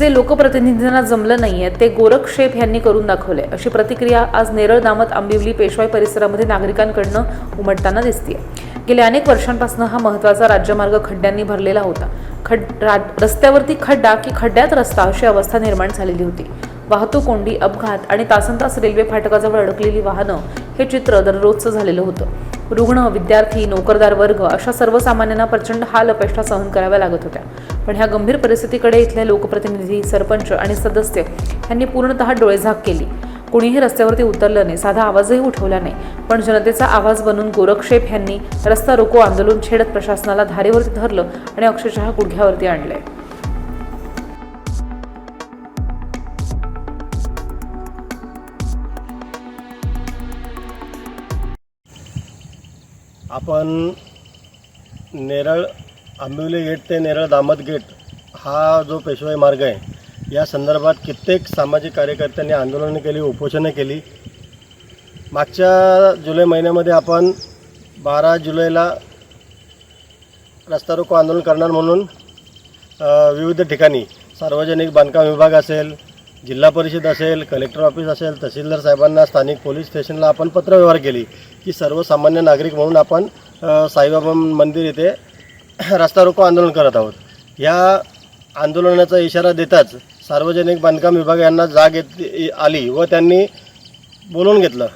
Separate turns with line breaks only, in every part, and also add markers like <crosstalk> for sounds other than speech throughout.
जे लोकप्रतिनिधींना जमलं नाहीये ते गोरख शेख यांनी करून दाखवले अशी प्रतिक्रिया आज नेरळ दामत आंबिवली पेशवाई परिसरामध्ये नागरिकांकडनं उमटताना दिसते गेल्या अनेक वर्षांपासून हा महत्त्वाचा राज्यमार्ग खड्ड्यांनी भरलेला होता. खड रा- रस्त्यावरती खड्डा की खड्ड्यात रस्ता अशी अवस्था निर्माण झालेली होती. वाहतूक कोंडी अपघात आणि तासनतास रेल्वे फाटकाजवळ अडकलेली वाहनं हे चित्र दररोजचं झालेलं होतं. रुग्ण विद्यार्थी नोकरदार वर्ग अशा सर्वसामान्यांना प्रचंड हाल अपेष्टा सहन कराव्या लागत होत्या. पण ह्या गंभीर परिस्थितीकडे इथले लोकप्रतिनिधी सरपंच आणि सदस्य यांनी पूर्णतः डोळेझाक केली. कुणीही रस्त्यावरती उतरलं नाही साधा आवाजही उठवला नाही. पण जनतेचा आवाज बनून गोरक्षेप यांनी रस्ता रोको आंदोलन छेडत प्रशासनाला धारेवरती धरलं आणि अक्षरशः गुडघ्यावरती आणलंय.
आपण नेरळ आंबिवली गेट ते नेरळ दामत गेट हा जो पेशवाई मार्ग आहे या संदर्भात कित्येक सामाजिक कार्यकर्त्यांनी आंदोलनं केली उपोषणं केली. मागच्या जुलै महिन्यामध्ये आपण बारा जुलैला रस्ता रोको आंदोलन करणार म्हणून विविध ठिकाणी सार्वजनिक बांधकाम विभाग असेल जिल्हा परिषद असेल कलेक्टर ऑफिस असेल तहसीलदार साहेबांना स्थानिक पोलीस स्टेशनला आपण पत्रव्यवहार केली की सर्वसामान्य नागरिक म्हणून आपण साईबाबा मंदिर येथे रस्ता रोको आंदोलन करत आहोत. या आंदोलनाचा इशारा देताच सार्वजनिक बांधकाम विभाग यांना जाग येत आली व त्यांनी बोलून घेतलं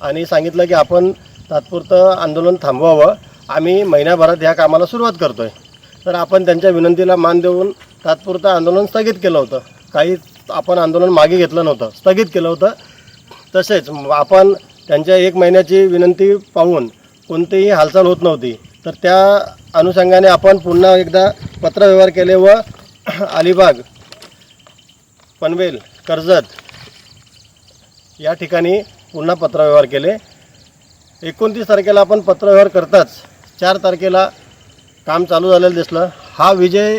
आणि सांगितलं की आपण तात्पुरतं आंदोलन थांबवावं. आम्ही महिन्याभरात ह्या कामाला सुरुवात करतो आहे तर आपण त्यांच्या विनंतीला मान देऊन तात्पुरतं आंदोलन स्थगित केलं होतं. काही आपण आंदोलन मागे घेतलं नव्हतं स्थगित केलं होतं. तसेच आपण त्यांच्या एक महिन्याची विनंती पाहून कोणतीही हालचाल होत नव्हती तर त्या अनुषंगाने आपण पुन्हा एकदा पत्रव्यवहार केले व अलिबाग पनवेल कर्जत या ठिकाणी पुन्हा पत्रव्यवहार केले. एकोणतीस तारखेला आपण पत्रव्यवहार करताच चार तारखेला काम चालू झालेलं दिसलं. हा विजय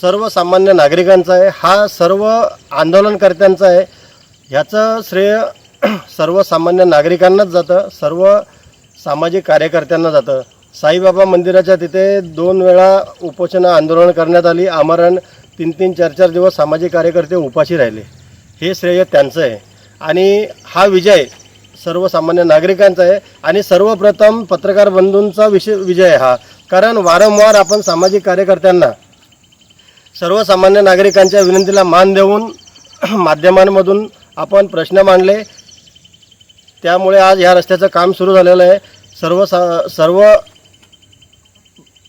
सर्वसामान्य नागरिकांचा आहे हा सर्व आंदोलनकर्त्यांचा आहे. ह्याचं श्रेय <clears throat> सर्वसामान्य नागरिकांनाच जातं सर्व सामाजिक कार्यकर्त्यांना जातं. साईबाबा मंदिराच्या तिथे दोन वेळा उपोषणं आंदोलन करण्यात आली. आमरण तीन तीन चार चार दिवस सामाजिक कार्यकर्ते उपाशी राहिले. हे श्रेय त्यांचं आहे. आणि हा विजय सर्वसामान्य नागरिकांचा आहे. आणि सर्वप्रथम पत्रकार बंधूंचा विषय विजय हा. कारण वारंवार आपण सामाजिक कार्यकर्त्यांना सर्वसामान्य नागरिकांच्या विनंतीला मान देऊन <clears throat> माध्यमांमधून आपण प्रश्न मांडले. त्यामुळे आज ह्या रस्त्याचं काम सुरू झालेलं आहे. सर्व सर्व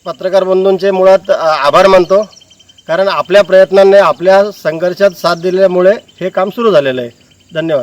पत्रकार बंधूंचे मुळात आभार मानतो. कारण आपल्या प्रयत्नांनी आपल्या संघर्षात साथ दिल्यामुळे हे काम सुरू झालेलं आहे. धन्यवाद.